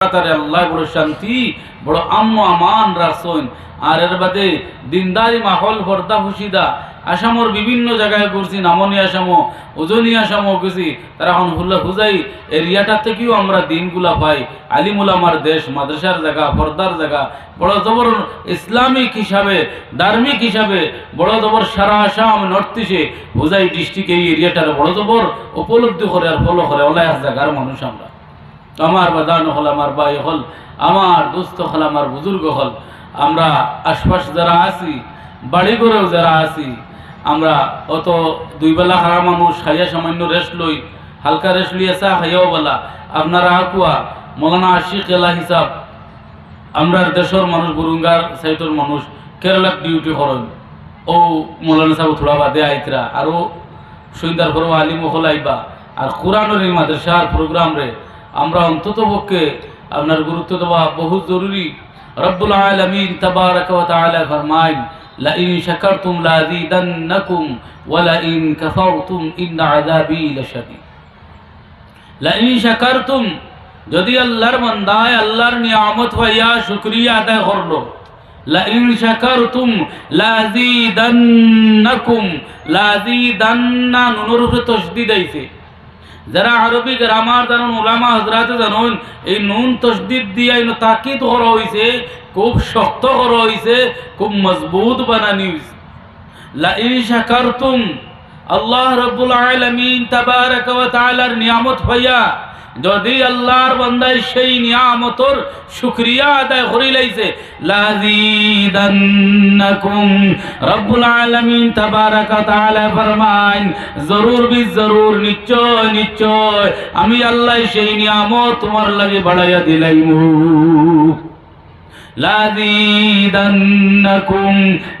তারে আল্লাহ বড় শান্তি, বড় আম্ম আমান রাখছেন আর এর বাদে দিনদারি মাহল ভর্তা খুশিদা আসামর বিভিন্ন জায়গায় ঘুরছি, নামনি আসামও ওজনি আসামও গেছি তারা এখন হুল্লা হুজাই এরিয়াটা থেকেও আমরা দিনগুলা পাই। আলিমুল আমার দেশ, মাদ্রাসার জায়গা, পর্দার জায়গা। বড় জবর ইসলামিক হিসাবে, ধার্মিক হিসাবে, বড় জবর সারা আসাম নর্থ ইস্টে হুজাই ডিস্ট্রিক্ট এই এরিয়াটার বড় জবর উপলব্ধি করে আর ফলো করে। জায়গার মানুষ আমরা। আমার বাদান হল, আমার বাই হল, আমার দুস্থ হল, আমার বুজুর্গ হল। আমরা আশপাশ যারা আছি বাড়ি করেও যারা আছি, আমরা অত দুই বেলা খারা মানুষ, খাইয়া সামান্য রেস্ট লই, হালকা রেস্ট লিয়ে চা খাইয়াও বেলা। আপনারা আকুয়া, মৌলানা আশিক এলা হিসাব, আমরা দেশের মানুষ গুরুঙ্গার সাইটর মানুষ, কেরালার ডিউটি করেন ও মৌলানা সাহেব, থোড়া বাদে আইতরা। আরও সন্ধ্যার পরেও আলিম আইবা। আর কোরআনের এই মাদ্রাসার প্রোগ্রাম রে আমরা অন্তত পক্ষে আপনার গুরুত্ব দেওয়া বহু জরুরি। রব্বুল আলামিন তাবারাক ওয়া লা ইন কাফারতুম ইন আযাবি লাশাদীদ। লা ইন শাকারতুম, যদি আল্লাহর বান্দায় আল্লাহর নিয়ামত পাইয়া শুকরিয়া আদায় করল লা ইন শাকারতুম লা আযীদান্নাকুম লা আযীদান্না নুনের উপরে তশদিদ আইছে যারা আরবি গ্রামার জানুন ওলামা হজরাতে জানুন, এই নুন তসদিদ দিয়ে তাকিদ করা হয়েছে খুব শক্ত করা হয়েছে খুব মজবুত বানানি হয়েছে লা ইন শাকারতুম, আল্লাহ রবুল আলমিন তাবার নিয়ামত পাইয়া যদি আল্লাহর বান্দায় সেই নিয়ামতর শুকরিয়া আদায় করি লাইছে লাযীদান্নাকুম রব্বুল আলামিন তাবারাকা তাআলা ফরমান জরুর বি জরুর, নিশ্চয় নিশ্চয়, আমি আল্লাহ সেই নিয়ামত তোমার লাগে বাড়াইয়া দিলাইমু। লাযীদান্নাকুম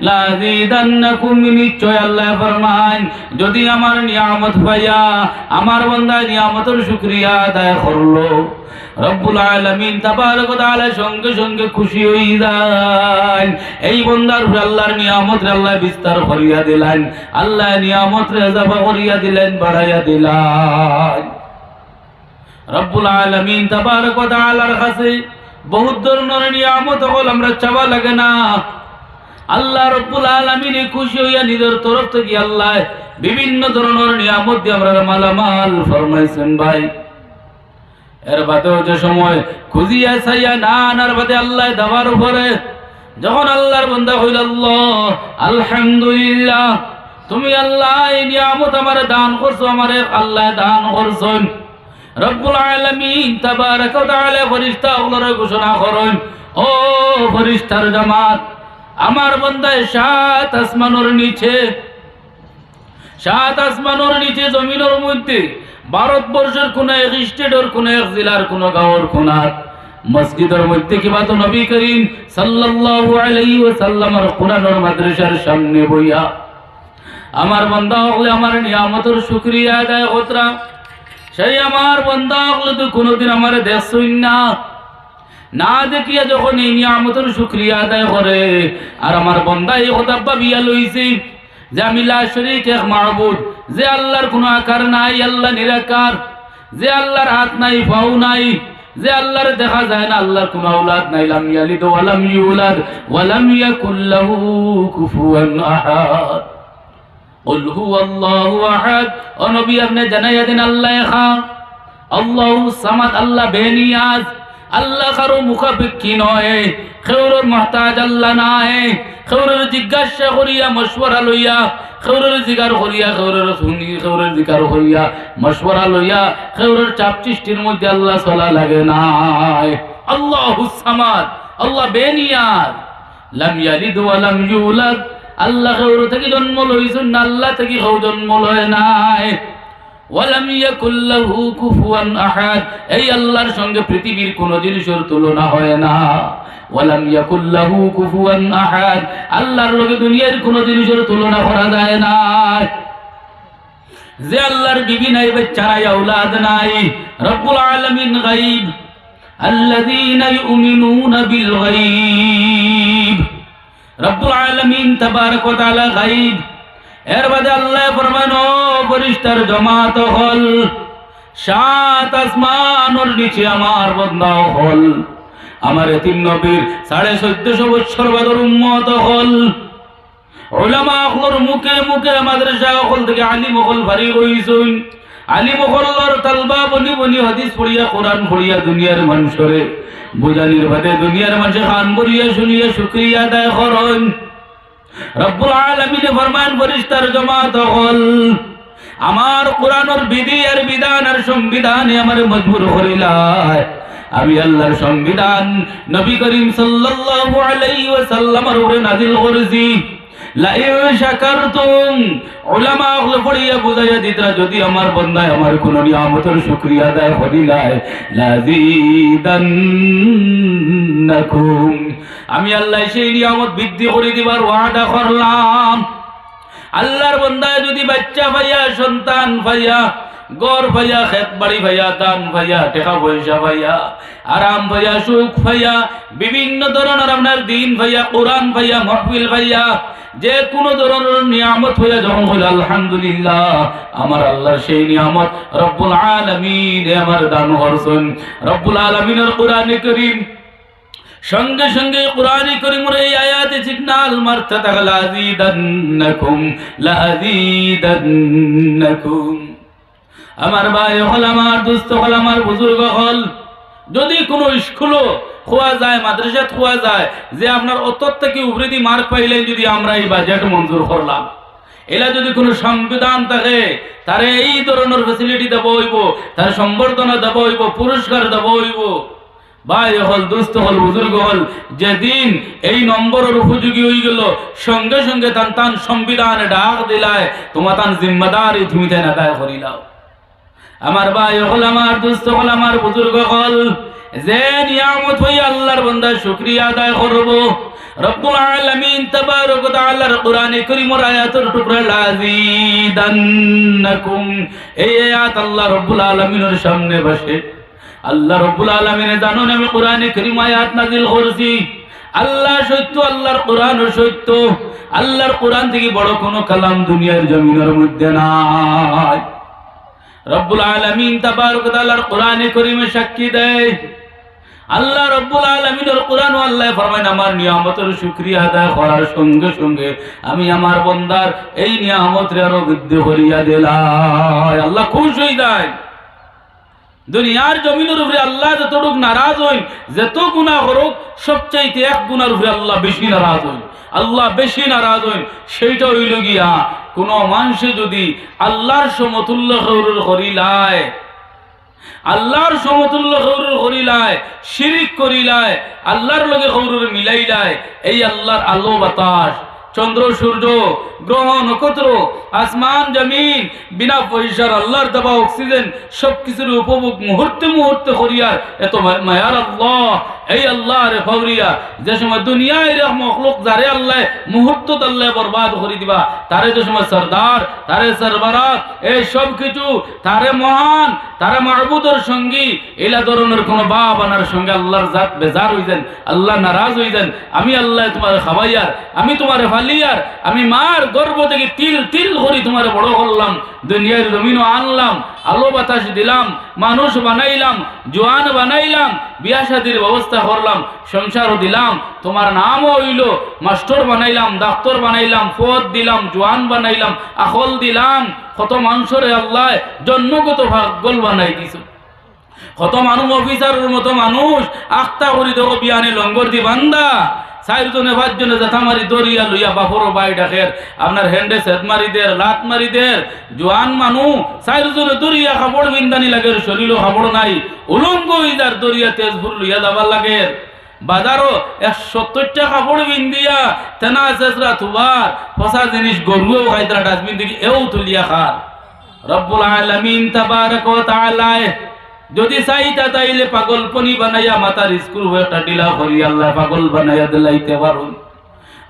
লাযীদান্নাকুম নিশ্চয় আল্লাহ ফরমান যদি আমার নিয়ামত পাইয়া আমার বান্দা নিয়ামতের শুকরিয়া আদায় করল, রব্বুল আলামিন তাবারক তাআলা সঙ্গে সঙ্গে খুশি হই যায়। এই বান্দার আল্লাহর নিয়ামত আল্লাহ বিস্তার করিয়া দিলেন, আল্লাহ নিয়ামত রে ইজাফা করিয়া দিলেন, বাড়াইয়া দিলেন। রব্বুল আলামিন তাবারক তাআলার কাছে বহুত ধরনের নিয়ামত হল, আমরা চাওয়া লাগে না। আল্লাহ রব্বুল আলমিনে খুশি হইয়া নিজের তরফ থেকে আল্লাহ বিভিন্ন ধরনের নিয়ামত দিয়ে আমরা মালামাল ফরমাইছেন ভাই। এর বাদেও যে সময় খুঁজিয়া চাইয়া না আনার বাদে আল্লাহ দেওয়ার উপরে যখন আল্লাহর বন্ধা হইল আল্লাহ, আলহামদুলিল্লাহ, তুমি আল্লাহ নিয়ামত আমার দান করছ, আমারে আল্লাহ দান করছেন। রব্বুল আলামিন তাবারাক ওয়া তাআলা ফেরেশতা গুলোর ঘোষণা করেন, ও ফেরেশতার জামাত, আমার বান্দায় সাত আসমানের নিচে, সাত আসমানের নিচে জমিনের মধ্যে, ভারতবর্ষের কোন এক স্টেটের কোন এক জেলার কোন গাঁওর কোনার মসজিদের মধ্যে কিবা তো নবী করিম সাল্লাল্লাহু আলাইহি ওয়াসাল্লামের কোরআনের মাদ্রাসার সামনে বইয়া, আমার বান্দা হলে আমার নিয়ামতের শুকরিয়া আদায় হতরা সেই আমার বন্ধা হলে তো কোনোদিন আমার দেশ না। না দেখিয়া যখন এই নিয়ামতের শুক্রিয়া আদায় করে, আর আমার বন্ধা এই কথা ভাবিয়া লইছে যে আমি শরীক এক মাহবুদ, যে আল্লাহর কোনো আকার নাই, আল্লাহ নিরাকার, যে আল্লাহর হাত নাই, পাও নাই, যে আল্লাহর দেখা যায় না, আল্লাহর কোনো আওলাদ নাই, লাম ইয়ালিদ ওয়া লাম ইউলাদ, ওয়া কুফুয়ান আহাদ। কুল হু আল্লাহু আহাদ ও নবী আপনি জানাইয়া দেন, আল্লাহ খান আল্লাহু সামাদ, আল্লাহ বেনিয়াজ। আল্লাহ কারও মুখাপেক্ষী নয়, খেউরের মহতাজ আল্লাহ নাই। খেউরের জিজ্ঞাসা করিয়া, মশওয়ারা লইয়া, খেউরের জিগার করিয়া, খেউরের শুনি, খেউরের জিগার করিয়া, মশওয়ারা লইয়া, খেউরের চাপ সৃষ্টির মধ্যে আল্লাহ চলা লাগে নাই। আল্লাহ হুসামাদ আল্লাহ বেনিয়াজ। লাম ইয়ালিদ ওয়া লাম ইউলাদ। আল্লাহ থেকে জন্ম লইছেন, আল্লাহ থেকে খেউ জন্ম লয় নাই। এই আল্লাহর সঙ্গে পৃথিবীর কোন জিনিসের তুলনা হয় না। আল্লাহর লগে দুনিয়ার কোন জিনিসের তুলনা করা যায় না। যে আল্লাহর বিবি নাই বাচ্চা নাই আওলাদ নাই। রব্বুল আলামিন গায়ব। আল্লাযীনা ইউমিনুনা বিল গায়ব। রব্বুল আলামিন তাবারক ওয়া তাআলা গায়ব এর বাদে আল্লাহ ফরমান ও ফেরেশতার জমাত হল, সাত আসমানোর নিচে আমার বন্দাও হল। আমার এতিম নবীর সাড়ে চোদ্দশো বছর বাদর উম্মত হল। ওলামা অকলর মুখে মুখে মাদ্রাসা অকল থেকে আলিম অকল ভারী হইছুন আলিম অকলর তালবা বনি বনি হাদিস পড়িয়া, কোরআন পড়িয়া দুনিয়ার মানুষরে। বুঝানির বাদে দুনিয়ার মানুষে খান বলিয়া শুনিয়া শুক্রিয়া আদায় করন। রব্বুল আলামিনে ফরমান ফরিস্তার জমাত হল। আমার কোরআনের বিধি আর বিধান আর সংবিধানে আমার মজবুর করিলায় আমি আল্লাহর সংবিধান নবী করিম সাল্লাল্লাহু আলাইহি ওয়াসাল্লামের উপরে নাযিল করেছি। আমি আল্লাহ সেই নিয়ামত বৃদ্ধি করে দিবার ওয়াদা করলাম। আল্লাহর বন্দায় যদি বাচ্চা ভাইয়া, সন্তান ভাইয়া গড় ভাইয়া, খেত বাড়ি ভাইয়া, দান ভাইয়া, টেকা পয়সা ভাইয়া, আরাম ভাইয়া, সুখ ভাইয়া, বিভিন্ন ধরনের আপনার দিন ভাইয়া, কোরআন ভাইয়া, মহফিল ভাইয়া যে কোনো ধরনের নিয়ামত হইয়া যখন হইল, আলহামদুলিল্লাহ, আমার আল্লাহ সেই নিয়ামত রব্বুল আলমিন আমার দান করছেন। রব্বুল আলমিনের কোরআনে করিম সঙ্গে সঙ্গে কোরআন করিমর এই আয়াতে সিগনাল মারতে থাকলে আজিদান্নাকুম লাজিদান্নাকুম আমার ভাই হল, আমার দুস্থ হল, আমার বুজুর্গ হল। যদি কোনো স্কুলও খোয়া যায়, মাদ্রাসাত খোয়া যায়, যে আপনার অতর থেকে দিয়ে মার্ক পাইলেন যদি আমরা এই বাজেট মঞ্জুর করলাম। এলা যদি কোনো সংবিধান থাকে, তারে এই ধরনের ফেসিলিটি দেব হইব, তার সম্বর্ধনা দেব হইব, পুরস্কার দেব হইব। ভাই হল দুস্থ হল, বুজুর্গ হল, যেদিন এই নম্বরের উপযোগী হয়ে গেল, সঙ্গে সঙ্গে তান তান সংবিধান ডাক দিলায় তোমার তান জিম্মাদারি তুমি তাই আদায় করিলাও। আমার ভাই হল, আমার দুস্থ হল, আমার বুজুর্গ হল যে নিয়ামত হই আল্লাহর বান্দা শুকরিয়া আদায় করব। রব্বুল আলামিন তাবারক ওয়া তাআলার কোরআনে কারীমের আয়াতের টুকরা লাযিদান্নাকুম। এই আয়াত আল্লাহ রব্বুল আলামিনের সামনে বসে। আল্লাহ রব্বুল আলামিনে জানুন, আমি কোরআনে কারীম আয়াত নাযিল করছি। আল্লাহ সত্য, আল্লাহর কোরআন সত্য। আল্লাহর কোরআন থেকে বড় কোনো কালাম দুনিয়ার জমিনের মধ্যে নাই। রব্বুল আলামিন তাবারক ওয়া তাআলার কোরআনে কারীমে সাক্ষী দেয়, আল্লাহ রব্বুল আলমিনের কোরআন আল্লাহ ফরমাইন, আমার নিয়ামতের শুক্রিয়া আদায় করার সঙ্গে সঙ্গে আমি আমার বন্দার এই নিয়ামতের আরও বৃদ্ধি করিয়া দিলাই। আল্লাহ খুশ হয়ে যায়। দুনিয়ার জমিনের উপরে আল্লাহ যতটুক নারাজ হইন, যত গুণা করুক, সবচাইতে এক গুণার উপরে আল্লাহ বেশি নারাজ হইন। আল্লাহ বেশি নারাজ হইন, সেইটা হইল গিয়া কোন মানুষে যদি আল্লাহর সমতুল্য করিলায়, আল্লাহর সমতুল্য গৌরুর করিলায়, শিরিক করিলায়, আল্লাহর লগে গৌরুর মিলাইলায়, এই আল্লাহর আলো বাতাস, চন্দ্র, সূর্য, গ্রহ, নক্ষত্র, আসমান, জমিন, বিনা পয়সার আল্লাহর দেওয়া অক্সিজেন সব কিছুর উপভোগ মুহূর্তে মুহূর্তে করিয়ার এত মায়ার আল্লাহ। এই আল্লাহ রে ফরিয়া, যে সময় দুনিয়ায় রে মখলুক যারে আল্লাহ মুহূর্ত আল্লাহ বরবাদ করে দিবা। তারে যে সময় সরদার, তারে সরবরাত এই সব কিছু, তারে মহান, তারা মাহবুদের সঙ্গী, এলা ধরনের কোনো বাপ আনার সঙ্গে আল্লাহর জাত বেজার হয়ে যান আল্লাহ নারাজ হয়ে যান আমি আল্লাহ তোমার খাবাইয়ার, আমি তোমার ফালিয়ার, আমি মার গর্ব থেকে তিল তিল করি তোমার বড় করলাম, দুনিয়ার জমিনও আনলাম, আলো বাতাস দিলাম, মানুষ বানাইলাম, জোয়ান বানাইলাম বিয়া শাদির ব্যবস্থা করলাম, সংসারও দিলাম, তোমার নামও হইল, মাস্টর বানাইলাম, ডাক্তার বানাইলাম পদ দিলাম, জোয়ান বানাইলাম, আখল দিলাম, কত মানুষরে আল্লাহ জন্মগত ভাগ্যল বানাই দিছো। কত মানুষ অফিসারের মতো মানুষ, আখতা করি দেখো বিয়ানে লঙ্গর দি বান্দা। চারজনে পাঁচজনে জেঠা মারি দরিয়া লইয়া বাপর বাই ডাকের, আপনার হেন্ডে সেত মারি দের লাত মারি দের জোয়ান মানু চারজনে দরিয়া কাপড় বিন্দানি লাগে শরীর কাপড় নাই। উলঙ্গ ইদার দরিয়া তেজপুর লইয়া যাবার লাগে। বাজারও এক সত্তরটা কাপড় বিন্দিয়া তেনা চেসরা তুবার ফসা জিনিস গরুও খাইতরা, ডাস্টবিন থেকে এও তুলিয়া খার। রব্বুল আলামিন তাবারক তাআলা যদি চাইতা তাইলে পাগল পনি বানাইয়া মাতার স্কুল একটা ডিলা করি আল্লাহ পাগল বানাইয়া দিলাইতে পারুন।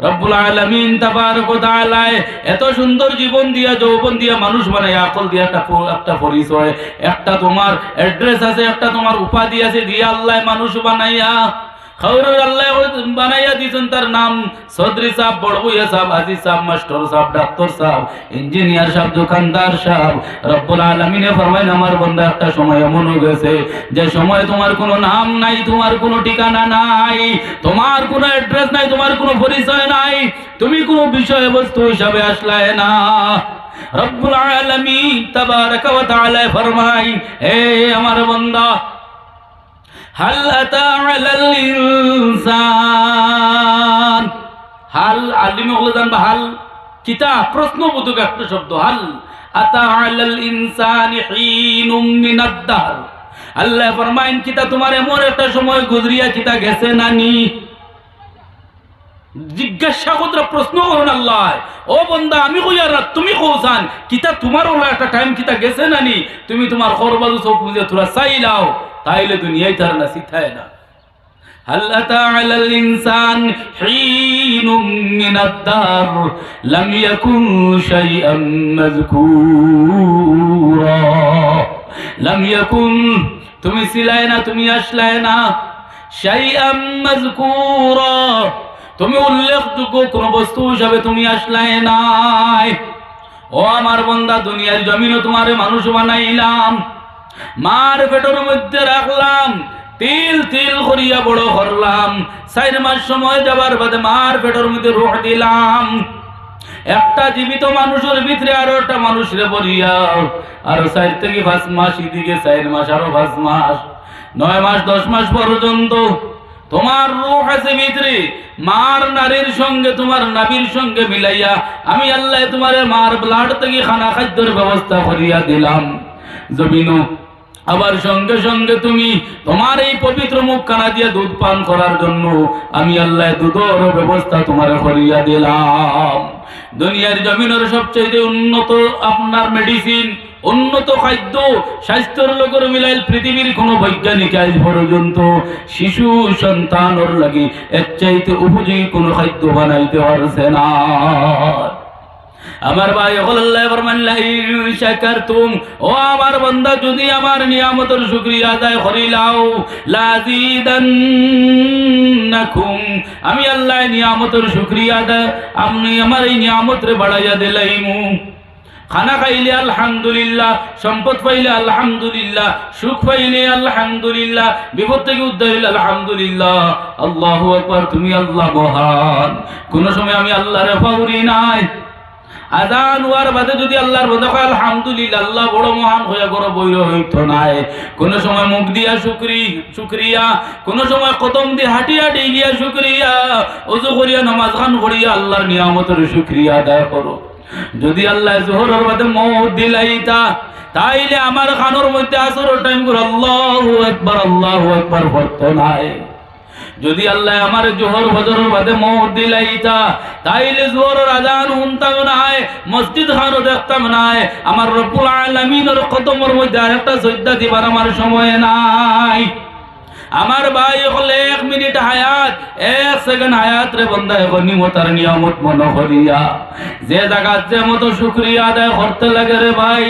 রব্বুল আলমিন তাবারক ওয়া তাআলা এত সুন্দর জীবন দিয়া, যৌবন দিয়া, মানুষ বানাইয়া, আকল দিয়া একটা একটা পরিচয়, একটা তোমার অ্যাড্রেস আছে, একটা তোমার উপাধি আছে, দিয়া আল্লাহ মানুষ বানাইয়া খবর আল্লাহ বানাইয়া দিয়েছেন তার নাম বড়বুইয়া সাহেব হাজি সাহেব, মাস্টার সাহেব, ডাক্তার সাহেব, ইঞ্জিনিয়ার সাহেব, দোকানদার সাহেব, রব্বুল আলমিনে ফরমাইন, আমার বন্ধু একটা সময় এমন গেছে যে সময় তোমার কোনো নাম নাই, তোমার কোনো ঠিকানা নাই, তোমার কোনো অ্যাড্রেস নাই, তোমার কোনো পরিচয় নাই, তুমি কোনো বিষয়বস্তু হিসাবে আসলায় না। রব্বুল আলামিন তাবারাকা ওয়া তাআলা ফরমাই হে আমার বান্দা হাল ইনসান হাল আলিমে হলো জানবা হাল কিতা প্রশ্নবোধক একটা শব্দ। হাল আতা আলাল ইনসানি হিনুম মিনাদ দাহর আল্লাহ ফরমাইন কিতা তোমার এমন একটা সময় গুজরিয়া কিতা গেছে নানি জিজ্ঞাসা করতে প্রশ্ন করুন আল্লাহ। ও বন্দা, আমি কইয়ার না তুমি কৌসান কিতা তোমার ওলা একটা টাইম কিতা গেছে নানি তুমি তোমার খরবাজু চোখ বুঝে তোরা চাইলাও তাইলে দুনিয়ায় তার না শিখায় না هل أتى على الإنسان حين من الدهر لم يكن شيئا مذكورا لم يكن তুমি ছিলায় না তুমি আসলায় না শাইআম মাযকুরা তুমি উল্লেখযোগ্য কোন বস্তু হিসাবে তুমি আসলায় নাই ও আমার বন্দা দুনিয়ার জমিনও তোমারে মানুষ বানাইলাম মার পেটের মধ্যে রাখলাম, তিল তিল করিয়া বড় করলাম। চার মাস সময় যাবার বাদে মার পেটের মধ্যে রোহ দিলাম। একটা জীবিত মানুষের ভিতরে আরও একটা মানুষের বলিয়া আরও চার থেকে পাঁচ মাস এদিকে, চার মাস আরও পাঁচ মাস। নয় মাস, দশ মাস পর্যন্ত তোমার রূহ আছে ভিতরে। মার নারীর সঙ্গে, তোমার নাবির সঙ্গে মিলাইয়া আমি আল্লাহ তোমার মার ব্লাড থেকে খানা খাদ্যের ব্যবস্থা করিয়া দিলাম। জমিনু। আবার সঙ্গে সঙ্গে তুমি তোমার এই পবিত্র মুখ কানা দিয়ে দুধ পান করার জন্য আমি আল্লাহ দুধের ব্যবস্থা তোমার করিয়া দিলাম। দুনিয়ার জমিনের সবচেয়ে উন্নত আপনার মেডিসিন উন্নত খাদ্য, স্বাস্থ্যের লোকের মিলাইল পৃথিবীর কোনো বৈজ্ঞানিক আজ পর্যন্ত শিশু, সন্তানর লাগি এর চাইতে উপযোগী কোনো খাদ্য বানাইতে পারছে না। আমার ভাই শাকারতুম ও আমার বন্ধা, যদি আমার নিয়ামতের শুকরিয়া আদায় করিলাও লাজিদান্নাকুম। আমি আল্লাহ, নিয়ামতের শুকরিয়া আদায়, আপনি আমার এই নিয়ামতরে বাড়াইয়া দিলাইমু। খানা খাইলে আলহামদুলিল্লাহ, সম্পদ পাইলে আলহামদুলিল্লাহ, সুখ পাইলে আলহামদুলিল্লাহ, বিপদ থেকে উদ্ধার হইলে আলহামদুলিল্লাহ। আল্লাহ আকবার, তুমি আল্লাহ মহান। কোন সময় আমি আল্লাহরে পাউরি নাই। আজান হওয়ার বাদে যদি আল্লাহর বন্ধ হয় আলহামদুলিল্লাহ, আল্লাহ বড় মহান হয়ে বড় বৈর হইতো নাই। কোন সময় মুখ দিয়া শুকরি শুক্রিয়া, কোন সময় কদম দিয়ে হাঁটি হাঁটি গিয়া শুক্রিয়া অজু করিয়া, নামাজ খান করিয়া আল্লাহর নিয়ামতের শুক্রিয়া আদায় করো। যদি আল্লাহ জোহরের বাদে মৌত দিলাইতা, তাইলে আমার খানোর মধ্যে আসর টাইম করে আল্লাহ একবার আল্লাহ একবার ভর্ত নাই। যদি আল্লাহ আমার জোহর বজর বাদে মৌত দিলাইতা তাইলে জোহর আজান শুনতাম নাই, মসজিদ খানো দেখতাম নাই, আমার রব্বুল আলামিনের কদমের মধ্যে আরেকটা সজ্জা দিবার আমার সময় নাই। আমার ভাই হলে এক মিনিট হায়াত, এক সেকেন্ড হায়াত রে বন্ধা এখন নিমতার নিয়ামত মনে করিয়া। যে জায়গার যে মতো শুক্রিয়া আদায় করতে লাগে রে ভাই।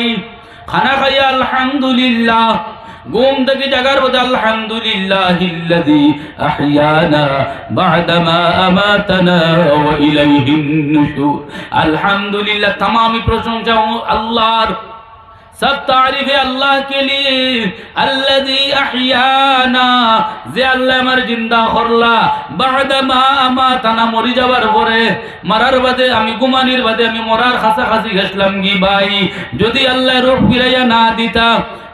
খানা খাইয়া আলহামদুলিল্লাহ। ঘুম থেকে জাগার মধ্যে আলহামদুলিল্লাহ ইল্লাযী আহইয়ানা বা'দামা আমাতানা ওয়া ইলাইহিন নুশুর আলহামদুলিল্লাহ तमाम প্রশংসা আল্লাহর सब तारीफ है अल्लाह के लिए अल्लाजी अहियाना যে আল্লাহ আমার জিন্দা করলা বাদা মা আমা তানা মরি যাবার পরে মারার বাদে আমি গুমানির বাদে আমি মরার খাসা খাসি গেছিলাম কি ভাই যদি আল্লাহ রূপ ফিরাইয়া না দিতা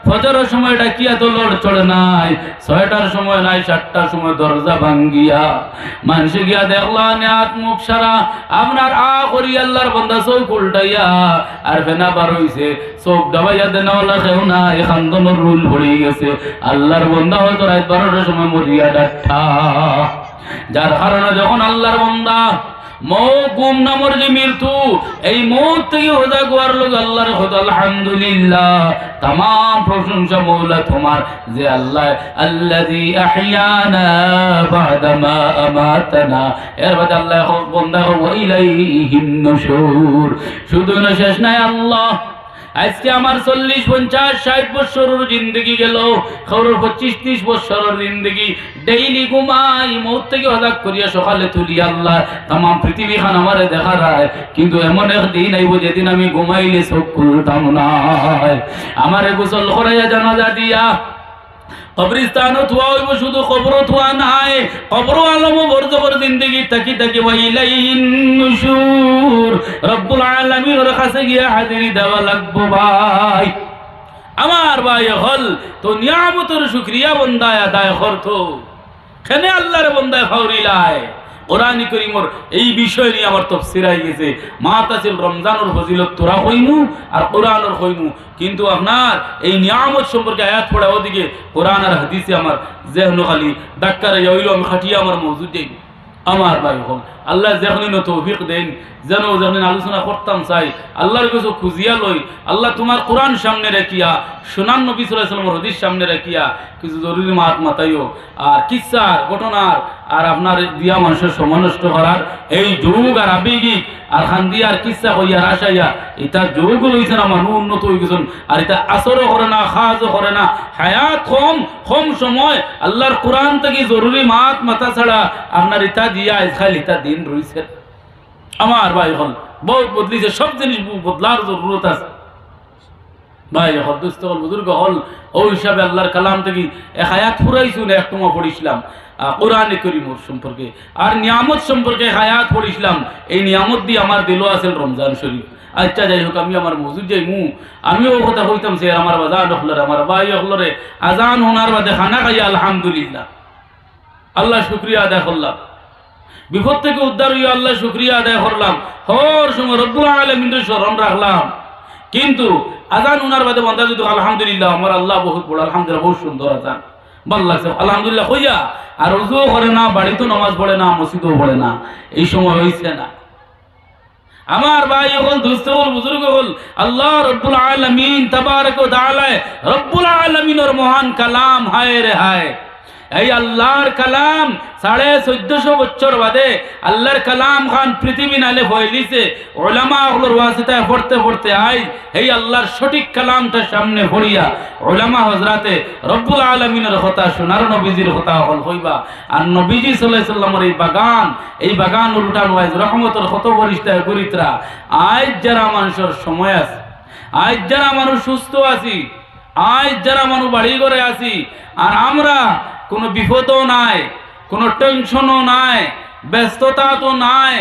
ফজরের সময় ডাকিয়া তো লড় চড়ে নাই? ছয়টার সময় নাই, সাতটার সময় দরজা ভাঙ্গিয়া। মানুষে গিয়া দেখলা নেহাত মুখ সারা, আপনার আ করি আল্লাহর বন্ধা চোখ উল্টাইয়া, আর ফেনা বার হইছে। চোখ দাবাইয়া দেনাওয়ালা কেউ না এই খান্দনের রুল ভরে গেছে। আল্লাহর বন্ধা হয়তো রাত বারোটার সময় মরিয়া ডাঠা যার কারণে যখন আল্লাহর বন্ধা মৌ গুম নামর যে মৃত্যু, এই মৌত থেকে হোদা গোয়ার লোক আল্লাহর হোদ আলহামদুলিল্লাহ। তাম প্রশংসা মৌলা তোমার, যে আল্লাহ আল্লাহ শুধু না, শেষ নাই আল্লাহ। আজকে আমার চল্লিশ, পঞ্চাশ, ষাট বছরের জিন্দগি গেল। খবরের পঁচিশ, ত্রিশ বছরের জিন্দগি। ডেইলি ঘুমাই, মৌত থেকে হজাক করিয়া সকালে তুলি আল্লাহ। তাম পৃথিবী খান আমারে দেখা রায় কিন্তু এমন একদিন আইব যেদিন আমি ঘুমাইলে চোখ খুলতাম না। আমারে গোসল করাইয়া জানাজা দিয়া কবরিস্তানও থুয়া হইব শুধু কবরও থুয়া নাই কবর আলম বর্জ করে জিন্দগি থাকি তাকি ওয়াইলাইহিন নুশুর রব্বুল আলামিনের কাছে গিয়া হাজিরি দেওয়া লাগবো ভাই। আমার ভাই হল, তো নিয়ামতের শুক্রিয়া বন্দায় আদায় করতো। খেনে আল্লাহর বন্দায় ফাউরিলায়। কোরআনী করিমর এই বিষয় নিয়ে আমার তফসির আই গেছে। মা তাছিল রমজানের ফজিলত তোরা হইমু আর কোরআনের হইমু। কিন্তু আপনার এই নিয়ামত সম্পর্কে আয়াত পড়া ওদিকে কোরআন আর হাদিসে আমার জেহন খালি ডাক্তারে হইল আমি খাটিয়ে আমার মজুদ যাই আমার ভাই হল আল্লাহ যেখানে তৌফিক দেন। যেন যেখানে আলোচনা করতাম চাই। আল্লাহর কাছে খুঁজিয়া লই। আল্লাহ তোমার কোরআন সামনে রাখিয়া সোনান নবী সাল্লামের হদিস সামনে রাখিয়া কিছু জরুরি মাত মাতাইও। আর কিচ্ছার ঘটনার আর আপনার দিয়া মানুষের সমানষ্ট করার এই যুগ আর আবেগিক আর খান্দি আর কিচ্ছা হইয়া রাসাইয়া এটা যুগ হইছে না মানুষ, উন্নত হয়ে গেছেন আর এটা আসরও করে না, খাজও করে না। হায়াত কম কম সময় আল্লাহর কোরআন থেকে জরুরি মাত মাথা ছাড়া আপনার ইটা দিয়া খাইল ইটা দিন রয়েছে আমার ভাই হল বহুত বদলিছে, সব জিনিস বদলার জরুরত আছে। ভাই হল দুস্থ হল বুজুর্গ হল, ও হিসাবে আল্লাহর কালাম থেকে এক হায়াত ফুরাইছুন, এক তোমা পড়িছিলাম। কোরআনে করিমর সম্পর্কে। আর নিয়ামত সম্পর্কে হায়াত পড়িছিলাম। এই নিয়ামত দিয়ে আমার দিলও আছে রমজান শরীফ। আচ্ছা যাই হোক, আমি আমার মজুদ যাই মু আমিও কথা হইতাম সে আমার বাজার হলরে, আমার ভাই হলরে, আজান হোনার বাদে খানা খাইয়া আলহামদুলিল্লাহ। আল্লাহ শুক্রিয়া আদায় করলাম। বিপদ থেকে উদ্ধার হইয়া আল্লাহ শুক্রিয়া আদায় করলাম। হর সময় রব্বুল আলমিনের স্মরণ রাখলাম। কিন্তু আজান উনার বাদে বন্ধা যদি আলহামদুলিল্লাহ, আমার আল্লাহ বহুত বড়, আলহামদুলিল্লাহ বহুত সুন্দর আজান। ভালো আলহামদুলিল্লাহ হইয়া, আর রুজুও করে না, বাড়িতেও নামাজ পড়ে না, মসজিদও পড়ে না, এই সময় হয়েছে না। আমার ভাই হল, দুস্থ হল, বুজুর্গ হল, আল্লাহ রব্বুল আলমিন তাবারক তাআলা রব্বুল আলমিনের মহান কালাম, হায় রে হায়। এই আল্লাহর কালাম সাড়ে চোদ্দশো বছর বাদে আল্লাহর কালাম খান পৃথিবী নালে ফয়লিছে ওলামা ওগুলোর ওয়াসিতায় পড়তে পড়তে আই এই আল্লাহর সঠিক কালামটা সামনে পড়িয়া ওলামা হজরাতে রব্বুল আলমিনের কথা সোনার নবীজির কথা হল হইবা। আর নবীজি সাল্লাহ সাল্লামের এই বাগান এই বাগান উল্টান ওয়াইজ রহমতর কত বরিষ্ঠায় গরিতরা। আজ যারা মানুষের সময় আছে আজ যারা মানুষ সুস্থ আছি আজ যারা মানুষ বাড়ি করে আছি, আর আমরা কোনো বিপদও নাই, কোনো টেনশনও নাই ব্যস্ততা তো নাই,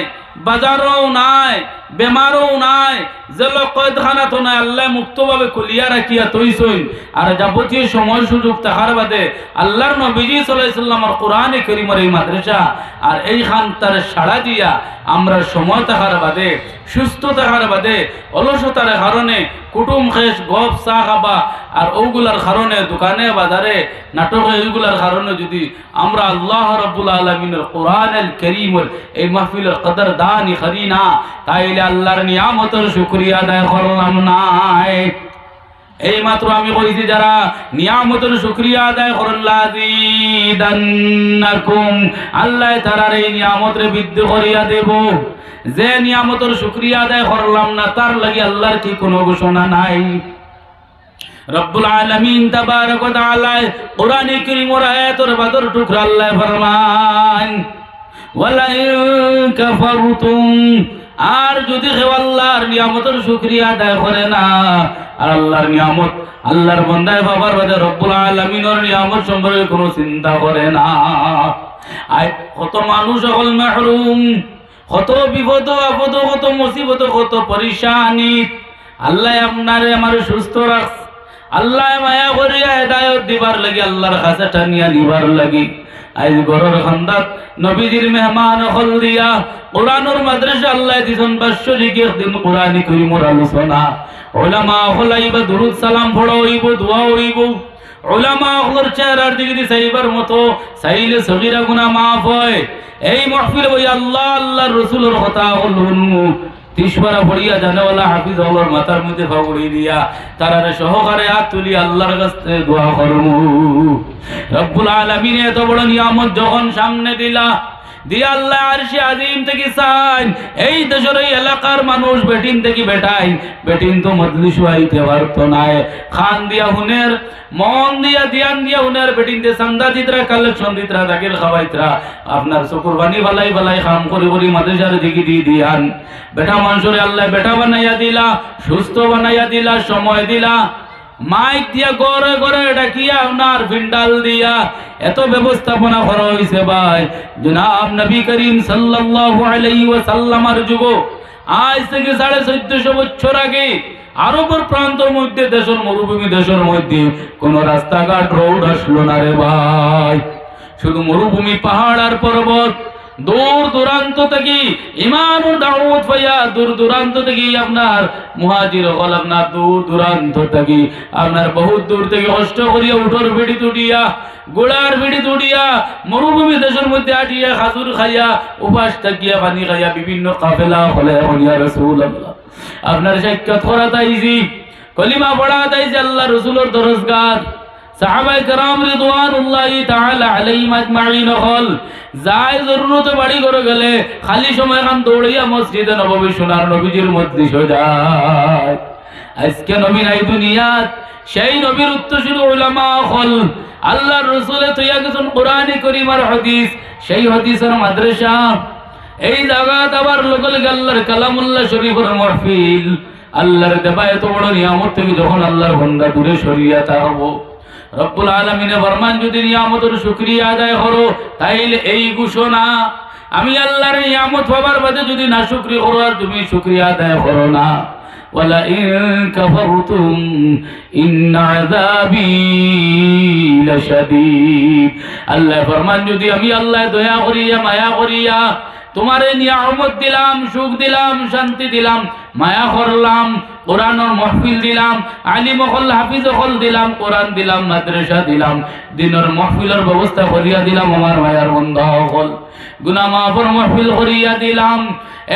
বাজারও নাই, বেমারও নাই, জেল কয়দখানা তো নাই, আল্লাহ মুক্তভাবে খুলিয়া রাখিয়া তৈছই আর যাবতীয় সময় সুযোগ তাহার বাদে আল্লাহর নবীজি সাল্লাহিসাল্লামর কোরআনে করিমর এই মাদ্রাসা আর এই খান তার সাড়া দিয়া, আমরা সময় তাহার বাদে সুস্থ তাহার বাদে, অলসতার কারণে কুটুম খেস, গপ, চা খাবা, আর ওগুলার কারণে দোকানে, বাজারে, নাটকে এইগুলার কারণে যদি আমরা আল্লাহ রব্বুল আলমিনের কোরআনের করিমর এই মাহফিলের কদর দানি করি না, তাইলে আল্লাহর নিয়ামতের শুক্রিয়া আদায় করলাম নাই এই মাত্র আমি কইছি যারা নিয়ামতের শুক্রিয়া আদায় করেন, লাযীদান্নাকুম, আল্লাহ তারার এই নিয়ামতের বৃদ্ধি করিয়া দেব। যে নিয়ামতের শুক্রিয়া আদায় করলাম না, তার লাগি আল্লাহর কি কোনো ঘোষণা নাই? রব্বুল আলামিন তাবারক ওয়া তাআলা কোরআনে কারীমের আয়াতের বাদর টুকরা আল্লাহ ফরমান ওয়ালা ইন কাফারতুম আর যদি কেউ আল্লাহর নিয়ামতের শুক্রিয়া আদায় করে না, আর আল্লাহর নিয়ামত আল্লাহর বন্দায় বাবার বাদে রব্বুল আলমিনের নিয়ামত সম্পর্কে কোনো চিন্তা করে না। আয়, কত মানুষ সকল মাহরুম, কত বিপদ, আপদ, কত মুসিবত, কত পরিশানি। আল্লাহ আপনারে আমার সুস্থ রাখ। আল্লাহ মায়া করিয়া হেদায়ত দিবার লাগি, আল্লাহর কাছে টানিয়া নিবার লাগি। আজ গরর খান্দাত। নবীজির মেহমান হল দিয়া কোরআনুর মাদ্রাসা আল্লাহ দিছন, বাৎসরিক একদিন কোরআনি করি মোর আলোচনা ওলামা হলাইবা দুরুদ সালাম পড়া হইব দোয়া হইব। ওলামা হলর চেহারার দিকে দি চাইবার মতো চাইলে সগিরা গুনা মাফ হয়। এই মহফিল বই আল্লাহ, আল্লাহর রসুলের কথা হল তিসবারা পড়িয়া জানাওয়ালা হাফিজ আল্লাহর মাথার মধ্যে ভাবড়ি দিয়া তারারে সহকারে হাত তুলি আল্লাহর কাছে দোয়া করমু। রব্বুল আলমিন এত বড় নিয়ামত যখন সামনে দিলা আজিম থেকে এই এই এলাকার মানুষ বেটিন বেটাই। নাই। খান দিয়া মন দিয়া দিয়া চান্দা আপনার চকুর বানি বালাই বালাই খাম করি করি মাদেশার দিকে দিয়ে দিয়ান। বেটা মানুষরে আল্লাহ বেটা বানাইয়া দিলা, সুস্থ বানাইয়া দিলা, সময় দিলা। মাইক দিয়া গড়ে গড়ে ডাকিয়া ওনার ফিন্ডাল দিয়া। এত ব্যবস্থাপনা করা হয়েছে ভাই। জনাব নবী করিম সাল্লাল্লাহু যুগ। আজ থেকে সাড়ে চোদ্দশো বছর আগে আরবের প্রান্তর মধ্যে, দেশের মরুভূমি, দেশের মধ্যে কোন রাস্তাঘাট রোড আসলো না রে ভাই। শুধু মরুভূমি, পাহাড় আর পর্বত। দূর দূরান্ত থেকে ইমান দাওয়াত পাইয়া দূর দূরান্ত থেকে আপনার মুহাজির হল আপনার দূর দূরান্ত থেকে। আপনার বহুত দূর থেকে কষ্ট করিয়া উঠোর ভিড়ি তুটিয়া, গোড়ার ভিড়ি তুটিয়া, মরুভূমি দেশের মধ্যে আটিয়া, খাজুর খাইয়া, উপাস থাকিয়া, পানি খাইয়া বিভিন্ন কাফেলা হলে হলিয়া রসুল আপনার সাক্ষাৎ করা তাইছি কলিমা পড়া তাইছি আল্লাহ রসুলের দরজগার। সাহাবাই کرام রিদওয়ানুল্লাহি তাআলা আলাইহিম আজমাইন হল যাই জরুরত বাড়ি করে গেলে খালি সময় খান দৌড়িয়া মসজিদে নববী সোনার নবীজির মধ্যে যায় আজকে নবী নাই দুনিয়াত সেই নবীর উত্তরসূরি উলামা হল আল্লাহর রসুলে তৈয়া গেছেন কোরআনে করিম আর হাদিস সেই হাদিসের মাদ্রাসা এই জায়গাত আবার লোকাল আল্লাহর কালামুল্লাহ শরীফের মাহফিল আল্লাহর দেবা এত বড় নিয়ামত থেকে যখন আল্লাহর বন্দা দূরে সরিয়া তা হবো রব্বুল আলমিনে বরমান যদি নিয়ামতের শুক্রিয়া আদায় করো তাইলে এই ঘোষণা আমি আল্লাহর নিয়ামত হবার বাদে যদি না শুক্রিয়া করো আর তুমি শুক্রিয়া আদায় করো না ولئن كفرتم إن عذابي لشديد আল্লাহ ফরমান যদি আমি আল্লাহ দয়া করিয়া মায়া করিয়া তোমারে নিয়ামত দিলাম, সুখ দিলাম, শান্তি দিলাম, মায়া করলাম, কোরআনের মহফিল দিলাম, আলিম হল, হাফিজ হল দিলাম, কোরআন দিলাম, মাদ্রাসা দিলাম, দিনের মহফিলের ব্যবস্থা করিয়া দিলাম, আমার মায়ার বন্ধ হল। গুনা মাফর মহফিল করিয়া দিলাম,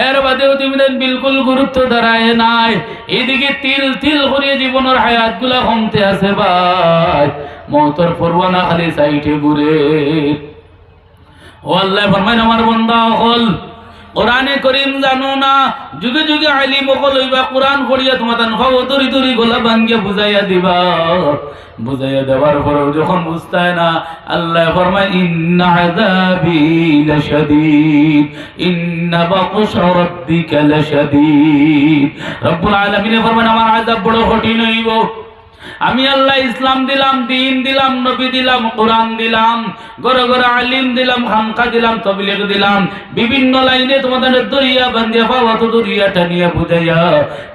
এর বাদেও তুমি বিলকুল গুরুত্ব দাঁড়ায় নাই। এদিকে তিল তিল করিয়া জীবনের হায়াতগুলা কমতে আছে ভাই। মতর পরওয়ানা খালি সাইটে ঘুরে। ও আল্লাহ ফরমাইন, আমার বন্ধা হল। কোরআনে করিম জানো না, যুগে যুগে আইলি মকল হইবা কোরআন পড়িয়া তোমার তান খাও তরি তরি গোলা ভাঙ্গিয়া বুঝাইয়া দিবা। বুঝাইয়া দেওয়ার পরেও যখন বুঝতায় না, আল্লাহ ফরমায়, ইন্না আযাবি লাশাদীদ, ইন্না বাকশা রাব্বিকা লাশাদীদ। রব্বুল আলামিন ফরমান আমার আযাব বড় কঠিন হইব। আমি আল্লাহ ইসলাম দিলাম, দিন দিলাম, নবী দিলাম, কোরআন দিলাম, গড়ে গড়ে আলিম দিলাম খামখা দিলাম, তবলিগ দিলাম, বিভিন্ন লাইনে তোমাদের দরিয়া বান্ধিয়া পাওয়া তো দরিয়া টানিয়া বুঝাইয়া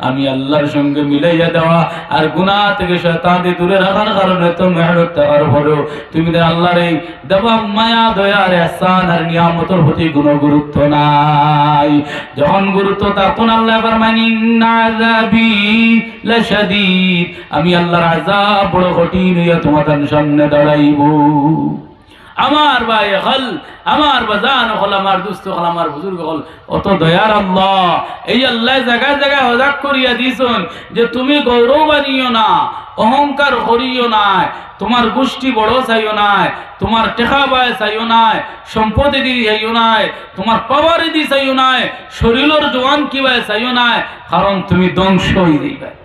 আমি আল্লাহর সঙ্গে মিলাইয়া দেওয়া। আর গুনাহ থেকে শয়তানদের দূরে রাখার কারণে তো মেহনত থাকার পরেও তুমি আল্লাহর এই দেওয়া মায়া দয়া আর এহসান আর নিয়ামতের প্রতি কোনো গুরুত্ব নাই। যখন গুরুত্ব তখন আল্লাহ এবার মানি না আমি আল্লাহর আযাব বড় কঠিন হইয়া তোমাদের সামনে দাঁড়াইব। আমার ভাই হল, আমার বাজান হল, আমার দুস্থ হল, আমার বুজুর্গ হল। অত দয়ার আল্লাহ, এই আল্লাহ জায়গায় জায়গায় হজাক করিয়া যে তুমি গৌরব আনিও না, অহংকার করিও নাই তোমার গোষ্ঠী বড় চাইও নাই তোমার টেকা বায় চাইও নাই সম্পত্তি দি চাইও নাই তোমার পাওয়ার দি চাইও নাই শরীরের জোয়ান কিবায় চাইও নাই কারণ তুমি ধ্বংস হয়ে যাইবে